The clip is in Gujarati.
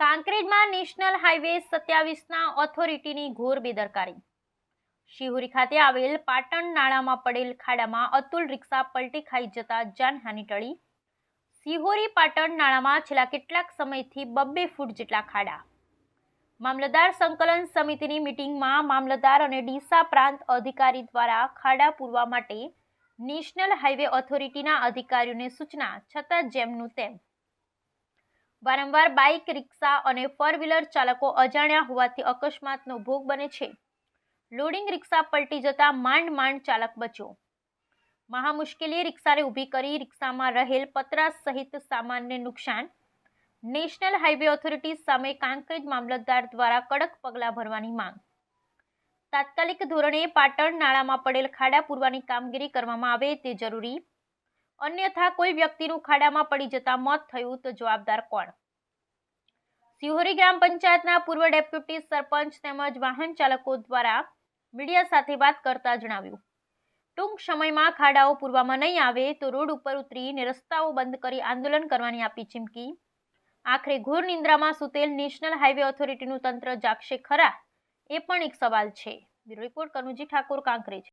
કાંકરેજમાં નેશનલ હાઈવે સત્યાવીસના ઓથોરિટીની ઘોર બેદરકારી. શિહોરી ખાતે આવેલ પાટણ નાળામાં પડેલ ખાડામાં અતુલ રિક્ષા પલટી ખાઈ જતા જાનહાનિ ટળી. શિહોરી પાટણ નાળામાં છેલ્લા કેટલાક સમયથી બબ્બે ફૂટ જેટલા ખાડા. મામલતદાર સંકલન સમિતિની મિટિંગમાં મામલતદાર અને ડીસા પ્રાંત અધિકારી દ્વારા ખાડા પૂરવા માટે નેશનલ હાઈવે ઓથોરિટીના અધિકારીઓને સૂચના, છતાં જેમનું તેમ વારંવાર બાઇક, રિક્ષા અને ફોર વ્હીલર ચાલકો અજાણ્યા હોવાથી અકસ્માતનો ભોગ બને છે. લોડિંગ રિક્ષા પલટી જતા માંડ માંડ ચાલક બચ્યો. મહા મુશ્કેલીએ રિક્ષાને ઊભી કરી રિક્ષામાં રહેલ પતરા સહિત સામાનને નુકસાન. નેશનલ હાઈવે ઓથોરિટી સામે કાંકરેજ મામલતદાર દ્વારા કડક પગલાં ભરવાની માંગ. તાત્કાલિક ધોરણે પાટણ નાળામાં પડેલ ખાડા પૂરવાની કામગીરી કરવામાં આવે તે જરૂરી અન્યથા કોઈ વ્યક્તિનું ખાડામાં પડી જતા મોત થયું તો જવાબદાર કોણ? સિહોરી ગ્રામ પંચાયતના પૂર્વ ડેપ્યુટી સરપંચ તેમજ વાહન ચાલકો દ્વારા મીડિયા સાથે વાત કરતા જણાવ્યું, ટૂંક સમયમાં ખાડાઓ પૂરવામાં નહીં આવે તો રોડ ઉપર ઉતરીને રસ્તાઓ બંધ કરી આંદોલન કરવાની આપી ચીમકી. આખરે ઘોર નિંદ્રામાં સુતેલ નેશનલ હાઈવે ઓથોરિટીનું તંત્ર જાગશે ખરા? એ પણ એક સવાલ છે. Bureau report Kanuji Thakor, Kankrej.